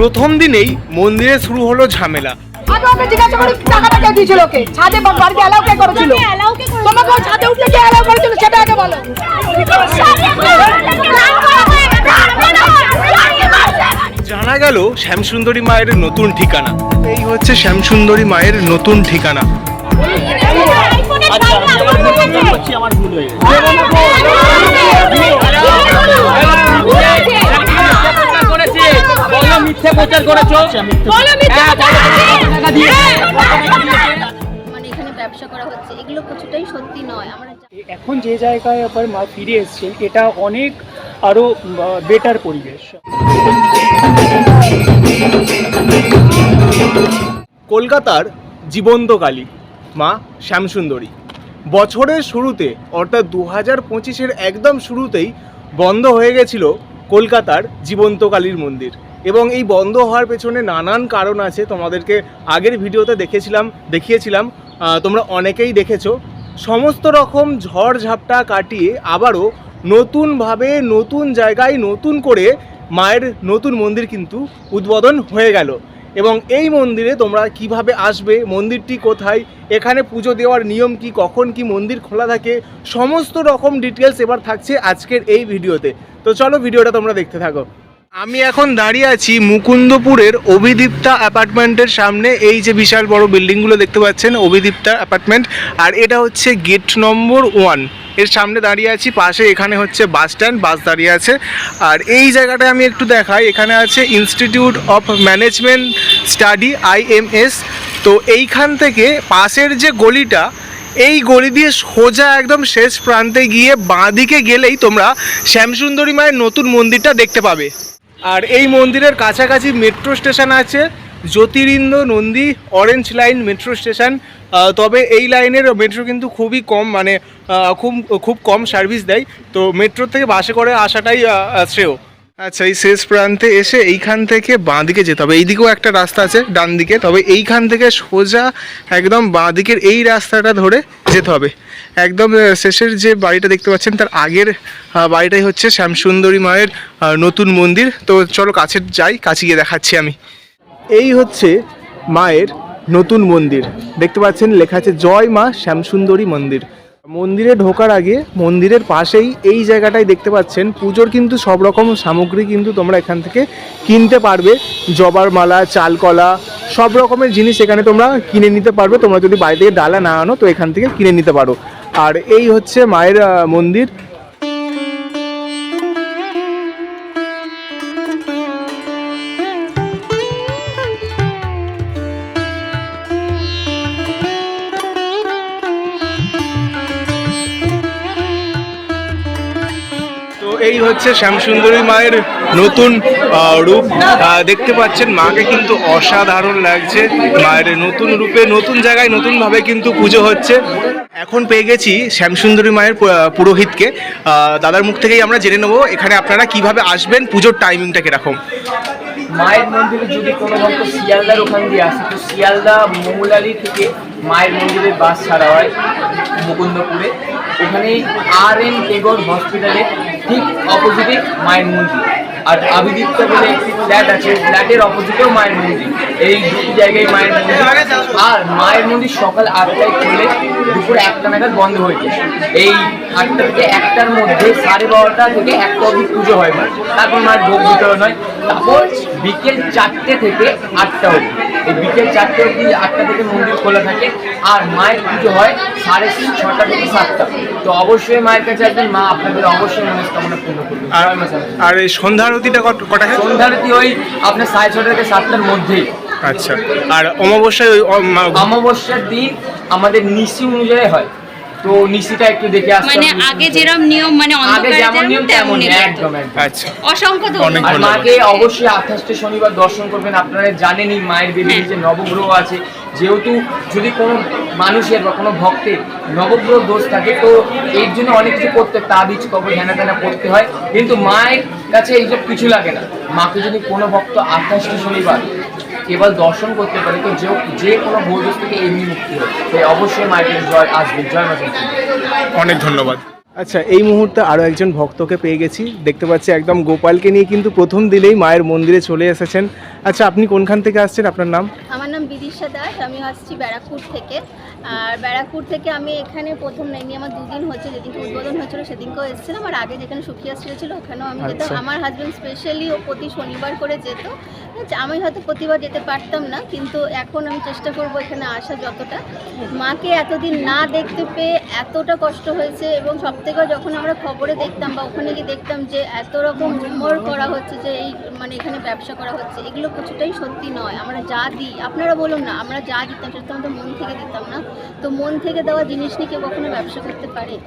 প্রথম দিনেই মন্দিরে শুরু হলো ঝামেলা আগে ওকে জিজ্ঞাসা করি টাকাটা কে দিয়েছিল ওকে ছাদে বা বাড়িতে অ্যালাউ কে করেছিল তোমাকে ও ছাদে উঠলে কে অ্যালাউ করেছিল সেটা আগে বলো জানা গেল শ্যামসুন্দরী মায়ের নতুন ঠিকানা এই হচ্ছে শ্যামসুন্দরী মায়ের নতুন ঠিকানা আমার ভুল হয়ে গেছে প্রচার করেছ? মানে ব্যবসা করা হচ্ছে এগুলো কিছুটাই সত্যি নয়। আমরা এখন যে জায়গায় আবার মা ফিরে এসছেন এটা অনেক আরও বেটার পরিবেশ। কলকাতার জীবন্ত কালী মা শ্যামসুন্দরী। বছরের শুরুতে অর্থাৎ দু হাজার পঁচিশের একদম শুরুতেই বন্ধ হয়ে গেছিল কলকাতার জীবন্ত কালীর মন্দির। এবং এই বন্ধ হওয়ার পেছনে নানান কারণ আছে। তোমাদেরকে আগের ভিডিওতে দেখেছিলাম, দেখিয়েছিলাম। তোমরা অনেকেই দেখেছ। সমস্ত রকম ঝড় ঝাপটা কাটিয়ে আবারও নতুনভাবে নতুন জায়গায় নতুন করে মায়ের নতুন মন্দির কিন্তু উদ্বোধন হয়ে গেল। এবং এই মন্দিরে তোমরা কীভাবে আসবে, মন্দিরটি কোথায়, এখানে পুজো দেওয়ার নিয়ম কি, কখন কি মন্দির খোলা থাকে, সমস্ত রকম ডিটেলস এবার থাকছে আজকের এই ভিডিওতে। তো চলো ভিডিওটা তোমরা দেখতে থাকো। আমি এখন দাঁড়িয়ে আছি মুকুন্দপুরের অভিদীপ্তা অ্যাপার্টমেন্টের সামনে, এই যে বিশাল বড় বিল্ডিংগুলো দেখতে পাচ্ছেন, অভিদীপ্তা অ্যাপার্টমেন্ট, আর এটা হচ্ছে গেট নম্বর ওয়ান। এর সামনে দাঁড়িয়ে আছি, পাশে এখানে হচ্ছে বাস স্ট্যান্ড, বাস দাঁড়িয়ে আছে। আর এই জায়গাটা আমি একটু দেখাই, এখানে আছে institute of management study IMS তো এইখান থেকে পাশের যে গলিটা, এই গলি দিয়ে সোজা একদম শেষ প্রান্তে গিয়ে বাঁদিকে গেলেই তোমরা শ্যামসুন্দরী মায়ের নতুন মন্দিরটা দেখতে পাবে। আর এই মন্দিরের কাছাকাছি মেট্রো স্টেশন আছে Jyotirindra Nandi orange line metro station তবে এই লাইনের মেট্রো কিন্তু খুবই কম মানে খুব খুব কম সার্ভিস দেয়। তো মেট্রো থেকে বাসে করে আসাটাই শ্রেয়। আচ্ছা এই শেষ প্রান্তে এসে এইখান থেকে বাঁ দিকে যেতে হবে। এইদিকেও একটা রাস্তা আছে, ডান দিকে। তবে এইখান থেকে সোজা একদম বাঁ দিকের এই রাস্তাটা ধরে যেতে হবে। একদম শেষের যে বাড়িটা দেখতে পাচ্ছেন, তার আগের বাড়িটাই হচ্ছে শ্যামসুন্দরী মায়ের নতুন মন্দির। তো চলো কাছে যাই, কাছে গিয়ে দেখাচ্ছি আমি। এই হচ্ছে মায়ের নতুন মন্দির। দেখতে পাচ্ছেন, লেখা আছে, জয় মা শ্যামসুন্দরী মন্দির। মন্দিরে ঢোকার আগে মন্দিরের পাশেই এই জায়গাটায় দেখতে পাচ্ছেন। পুজোর কিন্তু সব রকম সামগ্রী কিন্তু তোমরা এখান থেকে কিনতে পারবে। জবার মালা, চালকলা সব রকমের জিনিস এখানে তোমরা কিনে নিতে পারবে। তোমরা যদি বাড়ি থেকে ডালা না আনো, তো এখান থেকে কিনে নিতে পারো। আর এই হচ্ছে মায়ের মন্দির। হচ্ছে শ্যামসুন্দরী মায়ের নতুন রূপ। দেখতে পাচ্ছেন, মাকে কিন্তু অসাধারণ লাগছে। মায়ের নতুন রূপে, নতুন জায়গায়, নতুনভাবে কিন্তু পুজো হচ্ছে। এখন পেয়ে গেছি শ্যামসুন্দরী মায়ের পুরোহিতকে। দাদার মুখ থেকেই আমরা জেনে নেব, এখানে আপনারা কীভাবে আসবেন, পুজোর টাইমিংটা কীরকম? মায়ের মন্দিরে যদি কোনো ভক্ত শিয়ালদার ওখান দিয়ে আসে, তো শিয়ালদা মঙ্গলালি থেকে মায়ের মন্দিরের বাস ছাড়া হয় মুকুন্দপুরে। ওখানেই আর এন টেগর হসপিটালে ঠিক অপোজিটে মায়ের মন্দির। আর আবিদিত্য বলে একটি ফ্ল্যাট আছে ফ্ল্যাটের অপোজিটেও মায়ের মন্দির। এই দুটি জায়গায় মায়ের মন্দির। আর মায়ের মন্দির সকাল আটটায় খুলে দুপুর একটা নাগাদ বন্ধ হয়ে যায়। এই আটটা থেকে একটার মধ্যে সাড়ে বারোটা থেকে একটা অবধি পুজো হয় মায়ের। তারপর মায়ের ভোগ বিতরণ হয়। তারপর বিকেল চারটে থেকে আটটা অবধি। এই বিকেল চারটে অবধি আটটা থেকে মন্দির খোলা থাকে। আর মায়ের পুজো হয় সাড়ে ছটা থেকে সাতটা। তো অবশ্যই মায়ের কাছে আসবেন। মা আপনাদের অবশ্যই মনস্কামনা পূর্ণ করবে আর এই সন্ধ্যা আরতিটা কটা সন্ধ্যা আরতি ওই আপনার সাড়ে ছটা থেকে সাতটার মধ্যেই। আচ্ছা। আর অমাবস্যায় অমাবস্যার দিন আমাদের নিশি অনুযায়ী হয়। তো নিশিটা একটু দেখে আসতে মানে আগে যেরকম নিয়ম মানে আগে যেমন নিয়ম একদম আচ্ছা। অসংখ্য ধন্যবাদ। মাকে অবশ্যই আঠাশটা শনিবার দর্শন করবেন। আপনারা জানেনই মায়ের বেদিতে যে নবগ্রহ আছে যেহেতু যদি কোনো মানুষের বা কোনো ভক্তের নবগ্রহ দোষ থাকে তো এর জন্য অনেক কিছু করতে হয়, তাবিজ কবর হেনা তেনা করতে হয়। কিন্তু মায়ের কাছে এইসব কিছু লাগে না। মাকে যদি কোনো ভক্ত আঠাশটি শনিবার কেবল দর্শন করতে পারে তো যে যে কোনো ভোজ থেকে এমনি মুক্তি হয় তাই অবশ্যই মায়ের জয় আসবে। জয় মাতা অনেক ধন্যবাদ। আচ্ছা এই মুহূর্তে আরও একজন ভক্তকে পেয়ে গেছি। দেখতে পাচ্ছি একদম গোপালকে নিয়ে কিন্তু প্রথম দিলেই মায়ের মন্দিরে চলে এসেছেন। আচ্ছা আপনি কোনখান থেকে আসছেন? আপনার নাম? আমার নাম বিদিশা দাস আমি আসছি ব্যারাকপুর থেকে। আর ব্যারাকপুর থেকে আমি এখানে প্রথম নেইনি আমার দুদিন হচ্ছে যেদিনকে উদ্বোধন হয়েছিল সেদিনকেও এসেছিলাম। আর আগে যেখানে সুখিয়া স্ট্রিট ছিল ওখানেও আমি যেতাম। আচ্ছা। আমার হাজব্যান্ড স্পেশালি ও প্রতি শনিবার করে যেত। আমি হয়তো প্রতিবার যেতে পারতাম না কিন্তু এখন আমি চেষ্টা করব এখানে আসা যতটা। মাকে এতদিন না দেখতে পেয়ে এতটা কষ্ট হয়েছে এবং সব থেকে যখন আমরা খবরে দেখতাম বা ওখানে গিয়ে দেখতাম যে এত রকম রুমর করা হচ্ছে যে এই মানে এখানে ব্যবসা করা হচ্ছে এগুলো কিছুটাই সত্যি নয়। আমরা যা দিই আপনারা বলুন না আমরা যা দিতাম সেটা তো আমাদের মন থেকে দিতাম না। তো মন থেকে দেওয়া জিনিস নিয়ে কেউ কখনো ব্যবসা করতে পারে?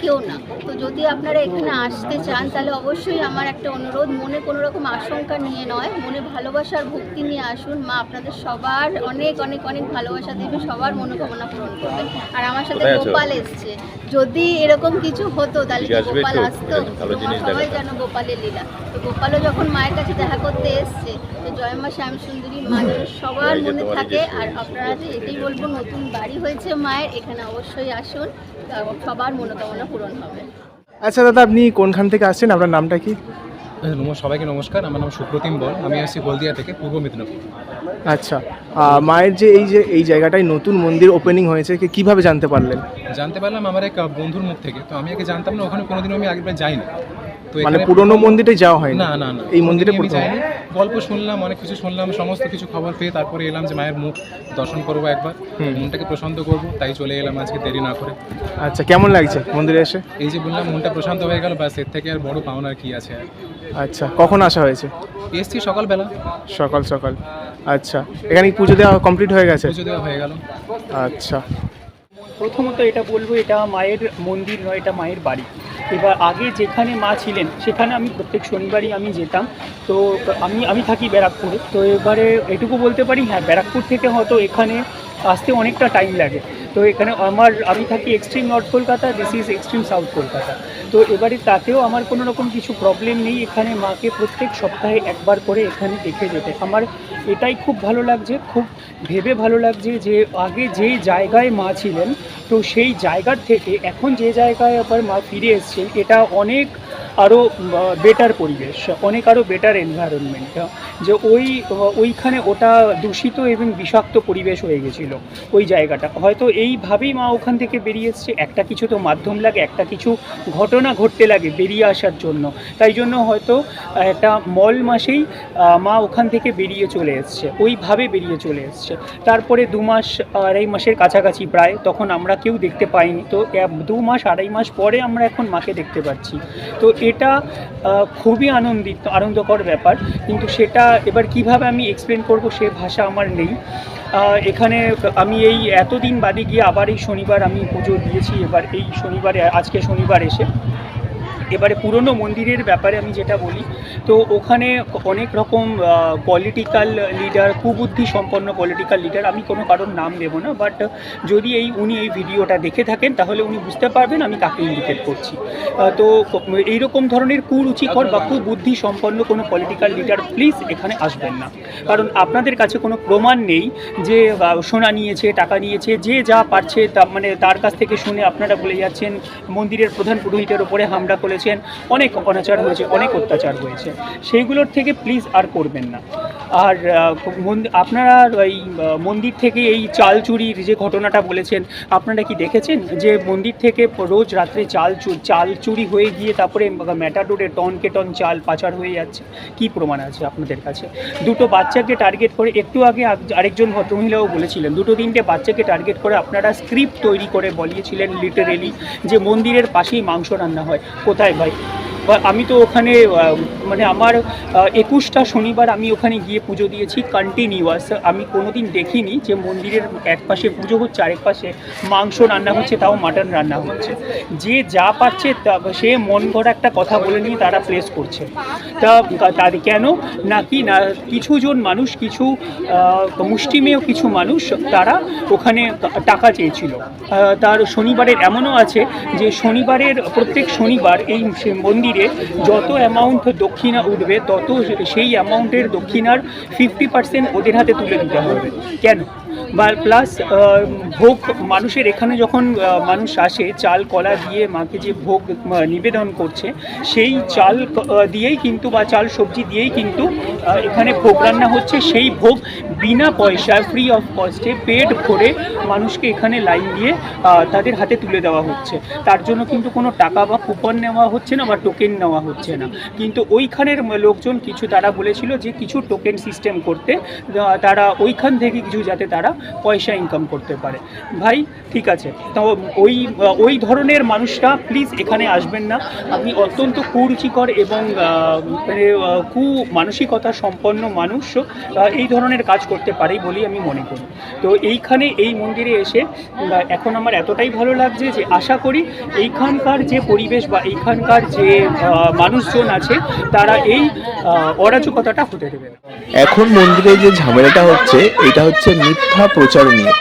কেউ না। তো যদি আপনারা এখানে আসতে চান তাহলে অবশ্যই আমার একটা অনুরোধ মনে কোনো রকম আশঙ্কা নিয়ে নয়। মনে ভালোবাসার ভক্তি নিয়ে আসুন। মা আপনাদের সবার অনেক অনেক অনেক ভালোবাসা দেবে সবার মনোকামনা পূরণ করবে। আর আমার সাথে গোপাল এসছে। যদি এরকম কিছু হতো তাহলে গোপাল আসতো। সবাই জানো গোপালের লীলা। তো গোপালও যখন মায়ের কাছে দেখা করতে এসছে তো জয়মা শ্যাম সুন্দরী মা যেন সবার মনে থাকে। আর আপনারা যে এটাই বলব নতুন বাড়ি হয়েছে মায়ের এখানে অবশ্যই আসুন। সবার মনোকামনা পূরণ হবে। আচ্ছা দাদা আপনি কোনখান থেকে আসছেন? আপনার নামটা কি? নমস্কার সবাইকে নমস্কার। আমার নাম সুপ্রতিম বল। আমি আসছি হলদিয়া থেকে পূর্ব মেদিনীপুর। আচ্ছা মায়ের যে এই যে এই জায়গাটায় নতুন মন্দির ওপেনিং হয়েছে কি- কীভাবে জানতে পারলেন? জানতে পারলাম আমার এক বন্ধুর মুখ থেকে। তো আমি আগে জানতাম না ওখানে কোনোদিনও আমি আগেবার যাইনি। তো মানে পুরনো মন্দিরে যাওয়া হয় না না না। এই মন্দিরে আমি যাইনি। গল্প শুনলাম অনেক কিছু শুনলাম সমস্ত কিছু খবর পেয়ে তারপরে এলাম যে মায়ের মুখ দর্শন করব একবার। মনটাকে প্রশান্ত করব তাই চলে এলাম আজকে দেরি না করে। আচ্ছা কেমন লাগছে মন্দিরে এসে? এই যে বললাম মনটা প্রশান্ত হয়ে গেল ব্যাস এর থেকে আর বড় পাওনা আর কি আছে আর। আচ্ছা কখন আসা হয়েছে? এসছি সকালবেলা। সকাল সকাল। আচ্ছা এখানে পুজো দেওয়া কমপ্লিট হয়ে গেছে? পুজো দেওয়া হয়ে গেল। আচ্ছা। প্রথমত এটা বলব, এটা মায়ের মন্দির নয়, এটা মায়ের বাড়ি। এবার আগে যেখানে মা ছিলেন, সেখানে আমি প্রত্যেক শনিবারই আমি যেতাম। তো আমি আমি থাকি ব্যারাকপুরে। তো এবারে এটুকু বলতে পারি হ্যাঁ ব্যারাকপুর থেকে হয়তো এখানে আসতে অনেকটা টাইম লাগে। তো এখানে আমার, আমি থাকি extreme north Kolkata this is extreme south Kolkata. তো এবারে তাতেও আমার কোনো রকম কিছু প্রবলেম নেই, এখানে মাকে প্রত্যেক সপ্তাহে একবার করে এখানে দেখে যেতে। আমার এটাই খুব ভালো লাগছে, খুব ভেবে ভালো লাগছে যে আগে যে জায়গায় মা ছিলেন, তো সেই জায়গার থেকে এখন যে জায়গায় আবার মা ফিরে এসছেন, এটা অনেক আরও বেটার পরিবেশ, অনেক আরও বেটার এনভায়রনমেন্ট যে ওই, ওইখানে ওটা দূষিত এবং বিষাক্ত পরিবেশ হয়ে গেছিল, ওই জায়গাটা। হয়তো এইভাবেই মা ওখান থেকে বেরিয়ে এসছে। একটা কিছু তো মাধ্যম লাগে, একটা কিছু ঘটনা ঘটতে লাগে বেরিয়ে আসার জন্য। তাই জন্য হয়তো একটা মল মাসেই মা ওখান থেকে বেরিয়ে চলে এসছে। ওইভাবে বেরিয়ে চলে এসছে। তারপরে দু মাস, আড়াই মাসের কাছাকাছি প্রায়, তখন আমরা কেউ দেখতে পাইনি। তো দু মাস, আড়াই মাস পরে আমরা এখন মাকে দেখতে পাচ্ছি। তো এটা খুবই আনন্দিত, আনন্দকর ব্যাপার। কিন্তু সেটা এবার কীভাবে আমি এক্সপ্লেন করব সে ভাষা আমার নেই। এখানে আমি এই এতদিন বাদে গিয়ে আবার এই শনিবার আমি পুজো দিয়েছি এবার এই শনিবারে আজকে শনিবার এসে এবারে পুরনো মন্দিরের ব্যাপারে আমি যেটা বলি, তো ওখানে অনেক রকম পলিটিক্যাল লিডার কুবুদ্ধি সম্পন্ন পলিটিক্যাল লিডার আমি কোনো কারোর নাম দেবো না বাট যদি এই, উনি এই ভিডিওটা দেখে থাকেন, তাহলে উনি বুঝতে পারবেন আমি কাকে ইন্ডিকেট করছি। তো এইরকম ধরনের কুরুচিকর বা কুবুদ্ধি সম্পন্ন কোনো পলিটিক্যাল লিডার প্লিজ এখানে আসবেন না। কারণ আপনাদের কাছে কোনো প্রমাণ নেই যে সোনা নিয়েছে, টাকা নিয়েছে, যে যা পারছে তা মানে তার কাছ থেকে শুনে আপনারা বলে যাচ্ছেন, মন্দিরের প্রধান পুরোহিতের ওপরে হামলা করেছেন অনেক অনাচার হয়েছে অনেক অত্যাচার হয়েছে। সেইগুলোর থেকে প্লিজ আর করবেন না। আর আপনারা এই মন্দির থেকে এই চাল চুরির যে ঘটনাটা বলেছেন, আপনারা কি দেখেছেন? যে মন্দির থেকে রোজ রাত্রে চাল চাল চুরি হয়ে গিয়ে তারপরে ম্যাটাডোরে টনকে টন চাল পাচার হয়ে যাচ্ছে। কি প্রমাণ আছে আপনাদের কাছে? দুটো বাচ্চাকে টার্গেট করে, একটু আগে, আরেকজন ভদ্রমহিলাও বলেছিলেন, দুটো তিনটে বাচ্চাকে টার্গেট করে আপনারা স্ক্রিপ্ট তৈরি করে বলিয়েছিলেন লিটারেলি যে মন্দিরের পাশেই মাংস রান্না হয়। কোথায় ভাই? আমি তো ওখানে মানে আমার একুশটা শনিবার আমি ওখানে গিয়ে পুজো দিয়েছি কন্টিনিউয়াস আমি কোনোদিন দেখিনি যে মন্দিরের এক পাশে পুজো হচ্ছে, আরেক পাশে মাংস রান্না হচ্ছে, তাও মাটন রান্না হচ্ছে। যে যা পাচ্ছে তা সে মন গড়া একটা কথা বলে নিয়ে তারা প্লেস করছে। তা তার কেন? নাকি না কিছুজন মানুষ, কিছু মুষ্টিমেয় কিছু মানুষ তারা ওখানে টাকা চেয়েছিল। তার শনিবারের এমনও আছে যে শনিবারের, প্রত্যেক শনিবার এই সে মন্দিরে যত অ্যামাউন্ট দক্ষিণা উঠবে, তত সেই অ্যামাউন্টের দক্ষিণার ফিফটি পার্সেন্ট ওদের হাতে তুলে দিতে হবে। কেন? বা প্লাস ভোগ মানুষের এখানে যখন মানুষ আসে, চাল, কলা দিয়ে মাকে যে ভোগ নিবেদন করছে, সেই চাল দিয়েই কিন্তু বা চাল, সবজি দিয়েই কিন্তু এখানে ভোগ রান্না হচ্ছে। সেই ভোগ বিনা পয়সায় ফ্রি অফ কস্টে পেট ভরে মানুষকে এখানে লাইন দিয়ে তাদের হাতে তুলে দেওয়া হচ্ছে। তার জন্য কিন্তু কোনো টাকা বা কুপন নেওয়া হচ্ছে না বা টোকেন নেওয়া হচ্ছে না। কিন্তু ওইখানের লোকজন কিছু, তারা বলেছিল যে কিছু টোকেন সিস্টেম করতে তারা ওইখান থেকে কিছু যাতে তারা পয়সা ইনকাম করতে পারে। ভাই ঠিক আছে। তো ওই ওই ধরনের মানুষরা প্লিজ এখানে আসবেন না। আপনি অত্যন্ত কুরুচিকর এবং মানে কু মানসিকতা সম্পন্ন মানুষও আহ, এই ধরনের কাজ করতে পারে বলেই আমি মনে করি। তো এইখানে এই মন্দিরে এসে এখন আমার এতটাই ভালো লাগছে যে আশা করি এইখানকার যে পরিবেশ বা এইখানকার যে মানুষজন আছে তারা এই অরাজকতাটা হতে দেবে। এখন মন্দিরে যে ঝামেলাটা হচ্ছে এটা হচ্ছে মিথ্যা প্রচার নিয়ে।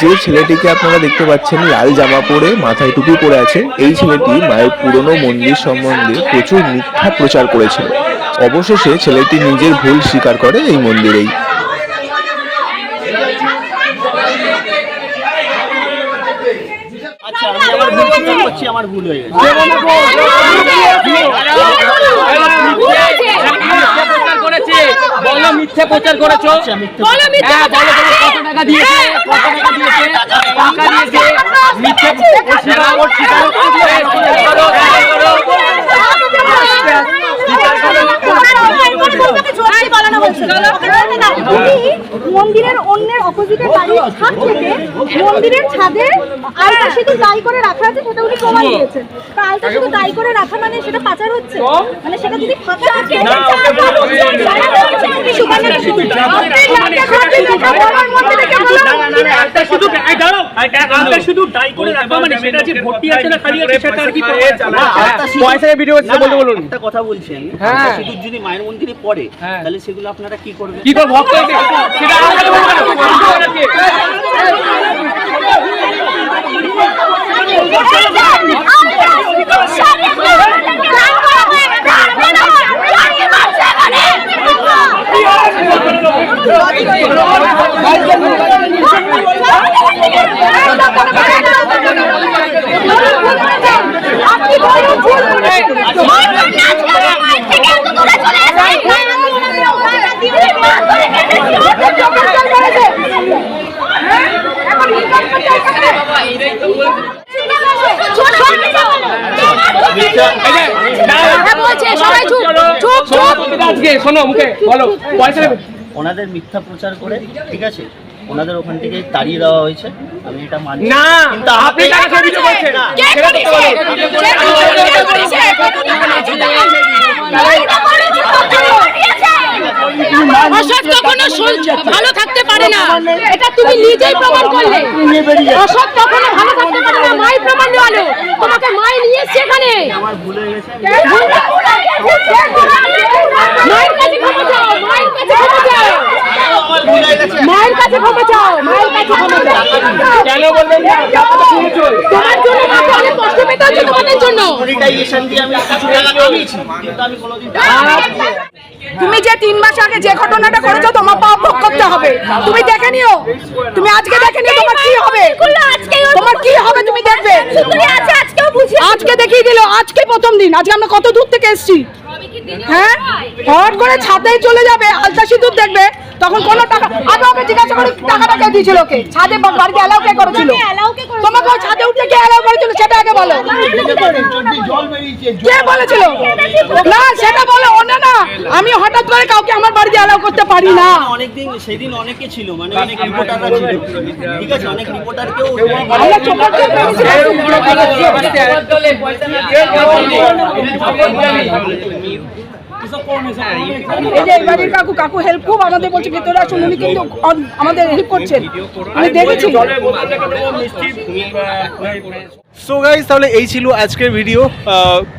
যে ছেলেটিকে আপনারা দেখতে পাচ্ছেন লাল জামা পরে মাথায় টুপি পরে আছে এই ছেলেটি মায়ের পুরনো মন্দির সম্বন্ধে প্রচুর মিথ্যা প্রচার করেছিল। অবশেষে ছেলেটি নিজের ভুল স্বীকার করে এই মন্দিরেই। আচ্ছা আমার ভুল হয়ে গেছে। প্রচার করেছে? বলো মিথ্যে প্রচার করেছ? মিথ্যে হ্যাঁ টাকা দিয়েছে কত টাকা দিয়েছে টাকা দিয়েছে মিথ্যে কর স্বীকার করো স্বীকার করো স্বীকার করো মন্দিরের অন্যের অপোজিটে বাড়ির ছাদ থেকে মন্দিরের ছাদে আলতা শুধু দায়ী করে রাখা আছে সেটা উনি প্রমাণ দিয়েছেন তা আলতা শুধু দায়ী করে রাখা মানে সেটা পাচার হচ্ছে মানে সেটা যদি ফাঁকা থাকে আলতা শুধু এই দাঁড়াও, আলতা শুধু ডাই করে রাখা মানে সেটা যে ভর্তি আছে না খালি আছে সেটা আর কি প্রমাণ? আলতা সিঁদুর- পয়সায় ভিডিও বলতে বলুন একটা কথা বলছি আমি হ্যাঁ। আলতা সিঁদুর যদি মায়ের মন্দিরে পড়ে তাহলে সেগুলো আপনারা কি করবেন কি করে ভক্ত সেটা আমাকে বলুন আজকে শোনো মুখে বলো পয়সা ওনাদের মিথ্যা প্রচার করে ঠিক আছে ওনাদের ওখান থেকে তাড়িয়ে দেওয়া হয়েছে আমি এটা মানি না কিন্তু আপনি টাকা ভিডিও করছেন না, সেটা করতে বলো অসৎ কখনো ভালো থাকতে পারে না। এটা তুমি নিজেই প্রমাণ করলে। অসৎ কখনো ভালো থাকতে পারে না মাই প্রমাণ দেওয়ালো তোমাকে মাই নিয়ে গেছে মায়ের কাছে ক্ষমা চাও মায়ের কাছে ক্ষমা চাও। আমার ভুল গেছে মায়ের কাছে ক্ষমা চাও মায়ের কাছে ক্ষমা চাও। কেন বলবেন তোমার জন্য মাকে অনেক কষ্ট পেতে হচ্ছে তোমাদের জন্য। আমি কোনোদিন তুমি যে তিন মাস আগে যে ঘটনাটা করেছ, তোমার পাপ ভোগ করতে হবে। তুমি দেখে নিও। তুমি আজকে দেখে নিও তোমার কি হবে। তোমার কি হবে তুমি দেখবে। আজকে দেখিয়ে দিল। আজকে প্রথম দিন। আজকে আমরা কত দূর থেকে এসেছি? হ্যাঁ? হট করে ছাদে চলে যাবে। আলতা সিঁদুর দেখবে। তখন কোনো টাকা আগে ওকে জিজ্ঞাসা করি টাকাটা কে দিয়েছিল ওকে? ছাদে বাড়িতে অ্যালাউ কে করেছিল? তোমাকে ওই ছাদে উঠতে কে অ্যালাউ করেছিল সেটা আগে বলো। কে বলেছিল? না সেটা বলো ওনা না। আমি হঠাৎ করে কাউকে আমার বাড়িতে অ্যালাউ করতে পারি না। অনেকদিন সেদিন অনেকে ছিল মানে অনেক রিপোর্টাররা ছিল। ঠিক আছে অনেক রিপোর্টারকেও আমরা কাকু কাকু হেল্প খুব আমাদের বলছে ভেতরে আসুন উনি কিন্তু আমাদের হেল্প করছেন। আমি দেখেছি। সো গাইজ তাহলে এই ছিল আজকের ভিডিও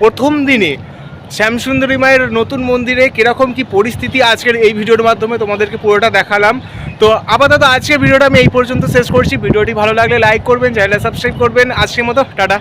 প্রথম দিনে শ্যামসুন্দরী মায়ের নতুন মন্দিরে কীরকম কি পরিস্থিতি আজকের এই ভিডিওর মাধ্যমে তোমাদেরকে পুরোটা দেখালাম। তো আপাতত আজকের ভিডিওটা আমি এই পর্যন্ত শেষ করছি। ভিডিওটি ভালো লাগলে লাইক করবেন চ্যানেলটা সাবস্ক্রাইব করবেন। আজকের মতো টাটা।